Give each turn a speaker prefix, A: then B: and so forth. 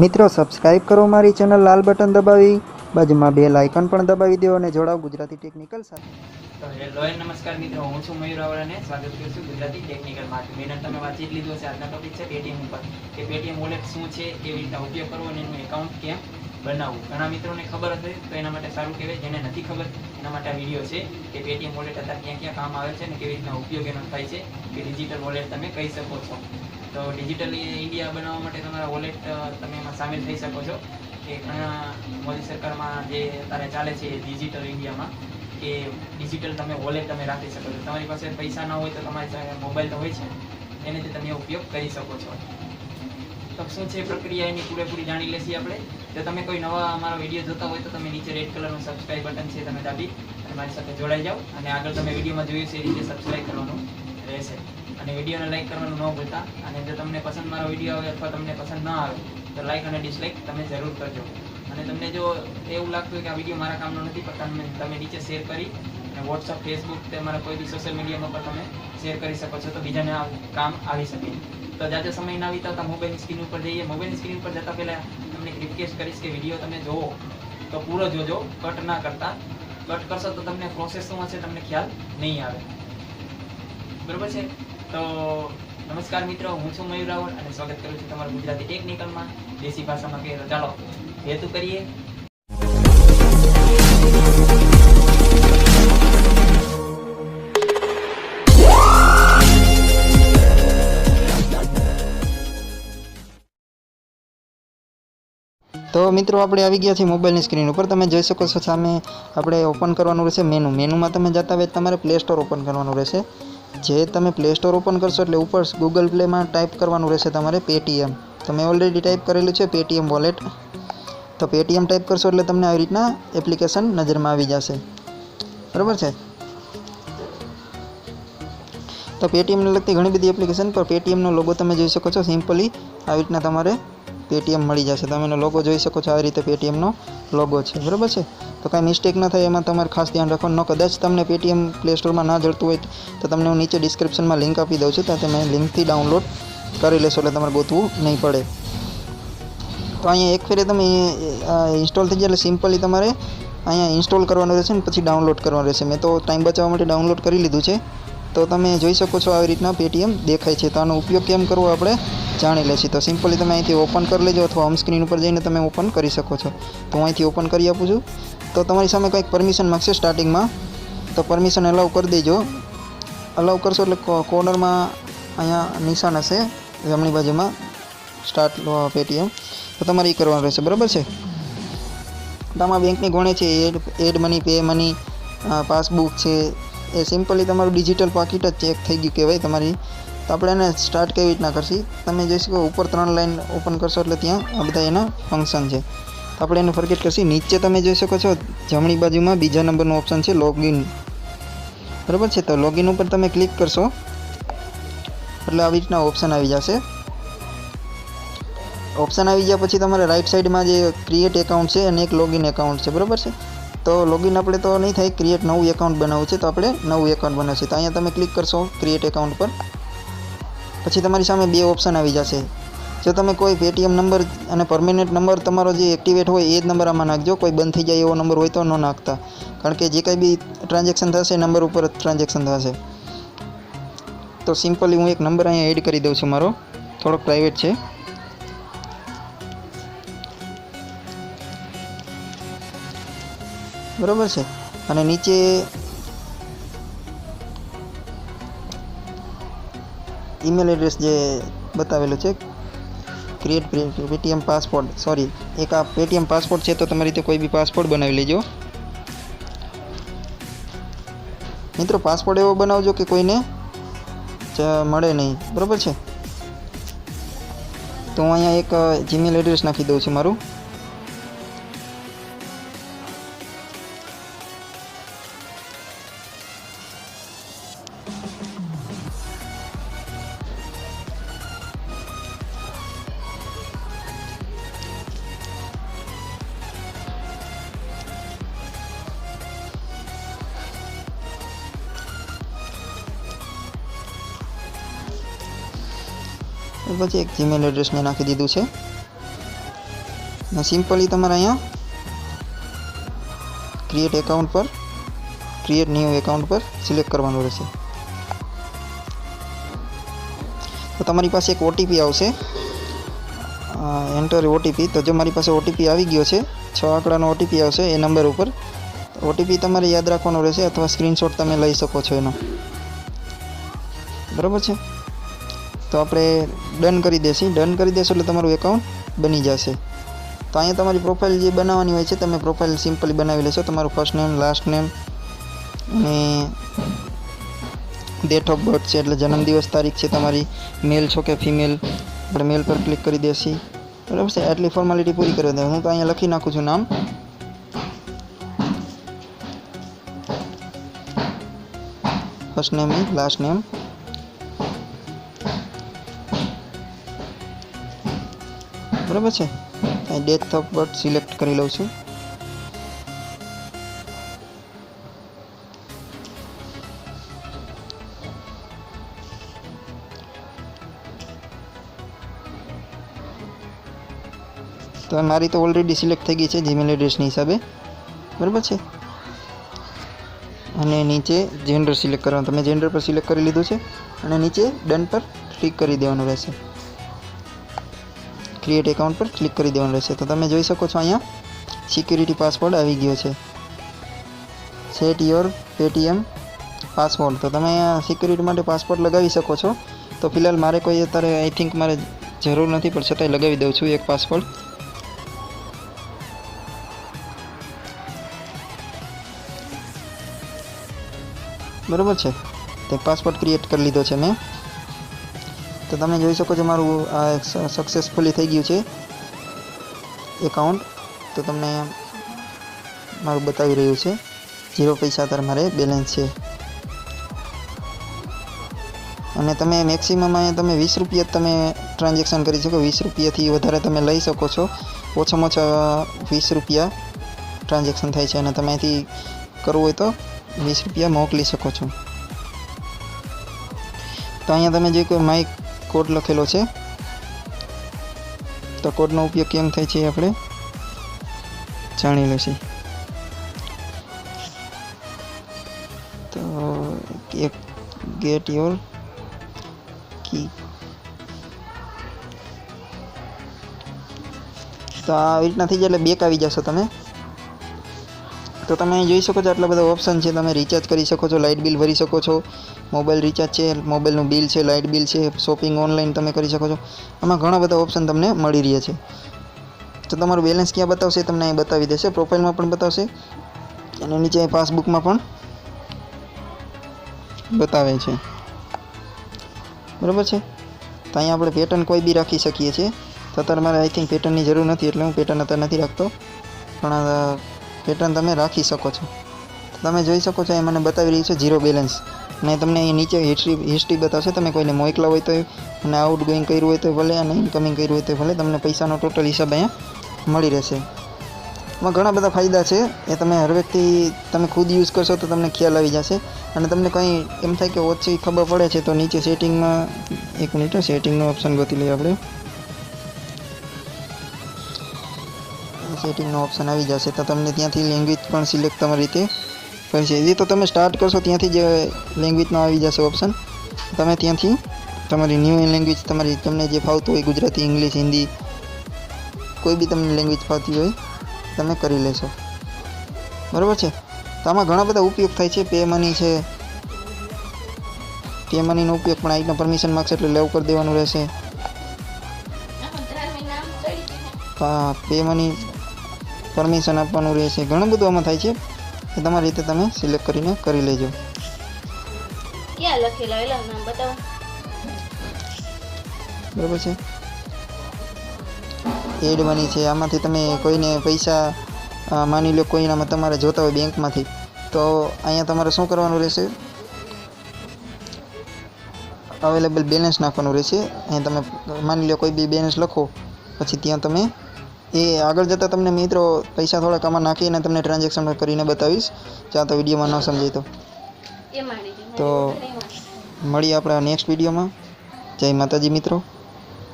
A: મિત્રો સબસ્ક્રાઇબ કરો મારી ચેનલ લાલ બટન દબાવી, બાજુમાં બે લાઇકન પણ દબાવી દો અને જોડાઓ ગુજરાતી ટેકનિકલ સાથે.
B: તો હેલો એન્ડ નમસ્કાર મિત્રો, હું છું મયુર રાવળાને સ્વાગત કરું છું ગુજરાતી ટેકનિકલ માટે મેં તમે વાંચી જ લીધું છે, આજના ટોપિક છે પેટીએમ ઉપર. કે પેટીએમ વોલેટ શું છે, કેવી રીતના ઉપયોગ કરવો અને એનું એકાઉન્ટ કેમ બનાવવું. ઘણા મિત્રોને ખબર હશે, તો એના માટે સારું કહેવાય. જેને નથી ખબર, એના માટે આ વીડિયો છે કે પેટીએમ વોલેટ અત્યારે ક્યાં ક્યાં કામ આવે છે અને કેવી રીતના ઉપયોગ એનો થાય છે, કે ડિજિટલ વોલેટ તમે કહી શકો છો. તો ડિજિટલ ઇન્ડિયા બનાવવા માટે તમારા વોલેટ તમે એમાં સામેલ થઈ શકો છો. કે ઘણા મોદી સરકારમાં જે અત્યારે ચાલે છે ડિજિટલ ઇન્ડિયામાં કે ડિજિટલ તમે વોલેટ તમે રાખી શકો છો. તમારી પાસે પૈસા ના હોય તો તમારી મોબાઈલ તો હોય છે એનાથી તમે ઉપયોગ કરી શકો છો. તો શું છે પ્રક્રિયા એની પૂરેપૂરી જાણી લેશી આપણે? જો તમે કોઈ નવા અમારા વીડિયો જોતા હોય તો તમે નીચે રેડ કલરનું સબસ્ક્રાઇબ બટન છે તમે દાબી અને મારી સાથે જોડાઈ જાઓ. અને આગળ તમે વિડીયોમાં જોયું છે એ રીતે સબસ્ક્રાઇબ કરવાનું રહેશે. અને વિડીયોને લાઈક કરવાનું ન ભૂલતા. અને જો તમને પસંદ મારો વીડિયો આવે અથવા તમને પસંદ ન આવે, તો લાઈક અને ડિસલાઇક તમે જરૂર કરજો. અને તમને જો એવું લાગતું કે આ વીડિયો મારા કામનો નથી, પણ તમે તમે નીચે શેર કરી અને વોટ્સઅપ ફેસબુક તમારા કોઈ બી સોશિયલ મીડિયામાં પણ તમે શેર કરી શકો છો, તો બીજાને આ કામ આવી શકે. તો જાતે સમય ના વિતાવતા મોબાઈલની સ્ક્રીન ઉપર જઈએ. મોબાઈલની સ્ક્રીન ઉપર જતા પહેલાં તમને એક રિક્વેસ્ટ કરીશ કે વીડિયો તમે જોવો તો પૂરો જોજો કટ ના કરતા. કટ કરશો તો તમને પ્રોસેસ શું હશે, તમને ખ્યાલ નહીં આવે. બરાબર છે? તો નમસ્કાર મિત્રો, હું છું મયુર રાવળ અને સ્વાગત કરું છું તમારું ગુજરાતી ટેકનિકલમાં, દેશી ભાષામાં કહીએ ચાલો, હેતુ કરીએ.
A: તો મિત્રો, આપણે આવી ગયા છીએ મોબાઈલની સ્ક્રીન ઉપર. તમે જોઈ શકો છો સામે આપણે ઓપન કરવાનું રહેશે મેનુ મેનુમાં તમે જતા હોય તમારે પ્લે સ્ટોર ઓપન કરવાનું રહેશે. જે તમે પ્લે સ્ટોર ઓપન કરશો એટલે ઉપર ગૂગલ પ્લેમાં ટાઈપ કરવાનું રહેશે તમારે પેટીએમ તમે ઓલરેડી ટાઈપ કરેલું છે પેટીએમ વોલેટ તો પેટીએમ ટાઈપ કરશો એટલે તમને આવી રીતના એપ્લિકેશન નજરમાં આવી જશે. બરાબર છે? તો પેટીએમને લગતી ઘણી બધી એપ્લિકેશન પર પેટીએમનો લોગો તમે જોઈ શકો છો. સિમ્પલી આવી રીતના તમારે પેટીએમ મળી જશે. તમે એનો લોગો જોઈ શકો છો આવી રીતે પેટીએમનો લોગો છે. બરાબર છે? તો કાંઈ મિસ્ટેક ન થાય, એમાં તમારે ખાસ ધ્યાન રાખવાનું. કદાચ તમને પેટીએમ પ્લે સ્ટોરમાં ના જળતું હોય તો તમને હું નીચે ડિસ્ક્રિપ્શનમાં લિંક આપી દઉં છું, ત્યાં તમે લિંકથી ડાઉનલોડ કરી લેશો, એટલે તમારે ગોતવું નહીં પડે. તો અહીંયા એક ફેરે તમે ઇન્સ્ટોલ થઈ જાય એટલે સિમ્પલી તમારે અહીંયા ઇન્સ્ટોલ કરવાનું રહેશે ને પછી ડાઉનલોડ કરવાનું રહેશે. મેં તો ટાઈમ બચાવવા માટે ડાઉનલોડ કરી લીધું છે. તો તમે જોઈ શકો છો આવી રીતના પેટીએમ દેખાય છે. તો આનો ઉપયોગ કેમ કરવો આપણે જાણી લેશું. તો સિમ્પલી તમે અહીંથી ઓપન કરી લેજો અથવા હોમ સ્ક્રીન ઉપર જઈને તમે ઓપન કરી શકો છો. તો હું અહીંથી ઓપન કરી આપું છું. તો તમારી સામે કંઈક પરમિશન માગશે સ્ટાર્ટિંગમાં તો પરમિશન અલાઉ કરી દેજો. અલાઉ કરશો એટલે કોર્નરમાં અહીંયા નિશાન હશે, જમણી બાજુમાં સ્ટાર્ટ પેટીએમ તો તમારે એ કરવાનું રહેશે. બરાબર છે? આમાં બેંકની ગોણે છે add add money pay money passbook છે એ સિમ્પલી તમારું ડિજિટલ પાકીટ જ ચેક થઈ ગયું કહેવાય તમારી, તો આપણે એને સ્ટાર્ટ કેવી રીતના કરશી? તમે જોઈ શકો ઉપર ત્રણ લાઈન ઓપન કરશો એટલે ત્યાં આ બધા એના ફંક્શન છે. તો આપણે એને ફરગેટ કરશી. નીચે તમે જોઈ શકો છો, જમણી બાજુમાં બીજા નંબરનું ઓપ્શન છે લોગિન બરાબર છે? તો લોગિન ઉપર તમે ક્લિક કરશો, એટલે આવી રીતના ઓપ્શન આવી જશે. ઓપ્શન આવી ગયા પછી તમારે રાઈટ સાઈડમાં જે ક્રિએટ એકાઉન્ટ છે અને એક લોગિન એકાઉન્ટ છે. બરાબર છે? તો લોગિન આપણે તો નહીં થાય ક્રિએટ નવું એકાઉન્ટ બનાવવું છે તો આપણે નવું એકાઉન્ટ બનાવશે તો અહીંયા તમે ક્લિક કરશો ક્રિએટ એકાઉન્ટ પર. પછી તમારી સામે બે ઓપ્શન આવી જશે. જો તમે કોઈ પેટીએમ નંબર અને પરમેનન્ટ નંબર તમારો જે એક્ટિવેટ હોય એ જ નંબર આમાં નાખજો. કોઈ બંધ થઈ જાય એવો નંબર હોય તો ન નાખતા. કારણ કે જે કંઈ બી ટ્રાન્ઝેક્શન થશે નંબર ઉપર જ ટ્રાન્ઝેક્શન થશે. તો સિમ્પલી હું એક નંબર અહીંયા એડ કરી દઉં છું મારો. થોડોક પ્રાઇવેટ છે. બરાબર છે? અને નીચે ઈમેલ એડ્રેસ જે બતાવેલું છે ક્રિએટ પેટીએમ પાસપોર્ટ સોરી એક આ પેટીએમ પાસપોર્ટ છે તો તમારી રીતે કોઈ બી પાસપોર્ટ બનાવી લેજો. મિત્રો પાસપોર્ટ એવો બનાવજો કે કોઈને મળે નહીં, બરાબર છે? તો હું અહીંયા એક જીમેલ એડ્રેસ નાખી દઉં છું મારું. પછી એક જીમેલ એડ્રેસ મેં નાખી દીધું છે. અને સિમ્પલી તમારે અહીંયા ક્રિએટ એકાઉન્ટ પર ક્રિએટ ન્યૂ એકાઉન્ટ પર સિલેક્ટ કરવાનું રહેશે. તો તમારી પાસે એક ઓટીપી આવશે. એન્ટર ઓટીપી તો જો મારી પાસે ઓટીપી આવી ગયો છે, છ આંકડાનો ઓટીપી આવશે એ નંબર ઉપર. ઓટીપી તમારે યાદ રાખવાનો રહેશે અથવા સ્ક્રીનશોટ તમે લઈ શકો છો એનો. બરાબર છે? તો આપણે ડન કરી દેશી. ડન કરી દેશો એટલે તમારું એકાઉન્ટ બની જશે. તો અહીંયા તમારી પ્રોફાઇલ જે બનાવવાની હોય છે, તમે પ્રોફાઇલ સિમ્પલી બનાવી લેશો. તમારું ફર્સ્ટ નેમ લાસ્ટ નેમ અને ડેટ ઓફ બર્થ છે એટલે જન્મદિવસ તારીખ છે તમારી. મેલ છો કે ફિમેલ આપણે મેલ પર ક્લિક કરી દેશી. બરાબર છે? આટલી ફોર્માલિટી પૂરી કરી દે. હું તો અહીંયા લખી નાખું છું નામ. ફર્સ્ટ નેમ લાસ્ટ નેમ બરાબર છે? અહીં ઓફ બર્થ સિલેક્ટ કરી લઉં છું. તો મારી તો ઓલરેડી સિલેક્ટ થઈ ગઈ છે જીમેલ એડ્રેસની હિસાબે. બરાબર છે? અને નીચે જેન્ડર સિલેક્ટ કરવાનું. તમે જેન્ડર પર સિલેક્ટ કરી લીધું છે. અને નીચે ડન પર ક્લિક કરી દેવાનું રહેશે. ક્રિએટ એકાઉન્ટ પર ક્લિક કરી દેવાનું રહેશે. તો તમે જોઈ શકો છો અહીંયા સિક્યુરિટી પાસવર્ડ આવી ગયો છે. સેટ યોર પેટીએમ પાસવર્ડ તો તમે સિક્યુરિટી માટે પાસવર્ડ લગાવી શકો છો. તો ફિલહાલ મારે કોઈ અત્યારે આઈ થિંક મારે જરૂર નથી, પણ છતાંય લગાવી દઉં છું એક પાસવર્ડ બરાબર છે? તે પાસવર્ડ ક્રિએટ કરી લીધો છે મેં. તો તમે જોઈ શકો છો મારું આ સક્સેસફુલી થઈ ગયું છે એકાઉન્ટ તો તમને મારું બતાવી રહ્યું છે. ઝીરો પૈસા અત્યારે મારે બેલેન્સ છે. અને તમે મેક્સિમમ અહીંયા તમે વીસ રૂપિયા તમે ટ્રાન્ઝેક્શન કરી શકો. વીસ રૂપિયાથી વધારે તમે લઈ શકો છો. ઓછામાં ઓછા વીસ રૂપિયા ટ્રાન્ઝેક્શન થાય છે અને તમે અહીંથી કરવું હોય તો વીસ રૂપિયા મોકલી શકો છો. તો અહીંયા તમે જે કોઈ માઇક કોડ લખેલો છે. તો કોડનો ઉપયોગ કેમ થાય છે આપણે જાણી લઈશું. તો એક ગેટ યોર કી તો આવી રીતના થઈ જાય એટલે બેક આવી જશો તમે. તો તમે જોઈ શકો છો આટલા બધા ઓપ્શન છે. તમે રિચાર્જ કરી શકો છો લાઇટ બિલ ભરી શકો છો. મોબાઈલ રિચાર્જ છે મોબાઈલનું બિલ છે લાઇટ બિલ છે શોપિંગ ઓનલાઈન તમે કરી શકો છો. આમાં ઘણા બધા ઓપ્શન તમને મળી રહ્યા છે. તો તમારું બેલેન્સ ક્યાં બતાવશે તમને અહીં બતાવી દેશે. પ્રોફાઇલમાં પણ બતાવશે અને નીચે પાસબુકમાં પણ બતાવે છે. બરાબર છે? તો અહીંયા આપણે પેટર્ન કોઈ બી રાખી શકીએ છીએ. તો અત્યારે મારે આઈ થિંક પેટર્નની જરૂર નથી એટલે હું પેટર્ન અત્યારે નથી રાખતો. પણ પેટર્ન તમે રાખી શકો છો. તમે જોઈ શકો છો, એ મને બતાવી રહ્યું છે ઝીરો બેલેન્સ. અને તમને અહીં નીચે હિસ્ટ્રી હિસ્ટ્રી બતાવશે, તમે કોઈને મોકલા હોય તો અને આઉટ ગોઈંગ કર્યું હોય તો ભલે અને ઇન્કમિંગ કર્યું હોય તો ભલે, તમને પૈસાનો ટોટલ હિસાબ અહીંયા મળી રહેશે. એમાં ઘણા બધા ફાયદા છે, એ તમે હર વ્યક્તિ, તમે ખુદ યુઝ કરશો તો તમને ખ્યાલ આવી જશે. અને તમને કંઈ એમ થાય કે ઓછી ખબર પડે છે, તો નીચે સેટિંગમાં એક મિનિટ સેટિંગનો ઓપ્શન ગોતી લઈએ આપણે. સેટિંગનો ઓપ્શન આવી જશે. તો તમને ત્યાંથી લેંગ્વેજ પણ સિલેક્ટ તમારી રીતે કરી છે એ તો તમે સ્ટાર્ટ કરશો ત્યાંથી જ લેંગ્વેજનો આવી જશે ઓપ્શન તમે ત્યાંથી તમારી ન્યૂ લેંગ્વેજ તમારી તમને જે ફાવતું હોય ગુજરાતી ઇંગ્લિશ હિન્દી કોઈ બી તમને લેંગ્વેજ ફાવતી હોય તમે કરી લેશો. બરાબર છે? તો આમાં ઘણા બધા ઉપયોગ થાય છે. પે મની છે. પે મનીનો ઉપયોગ પણ આઈટના પરમિશન માગશે એટલે લેવ કરી દેવાનું રહેશે. પે મની પરમિશન આપવાનું રહેશે. ઘણું બધું આમાં થાય છે. એ તમારી રીતે તમે સિલેક્ટ કરીને કરી લેજો.
C: ક્યાં લખેલા એલા નામ બતાવો.
A: બરાબર છે. એડ મની છે. આમાંથી તમે કોઈને પૈસા માની લો કોઈનામાં તમારે જોતા હોય બેંકમાંથી તો અહીંયા તમારે શું કરવાનું રહેશે? અવેલેબલ બેલેન્સ નાખવાનું રહેશે. અહીંયા તમે માની લો કોઈ બી બેલેન્સ લખો પછી ત્યાં તમે એ આગળ જતાં તમને મિત્રો પૈસા થોડા કમા નાખીને તમને ટ્રાન્ઝેક્શન કરીને બતાવીશ. જ્યાં તો વિડીયોમાં ન સમજાય તો. તો મળીએ આપણા નેક્સ્ટ વિડીયોમાં. જય માતાજી મિત્રો.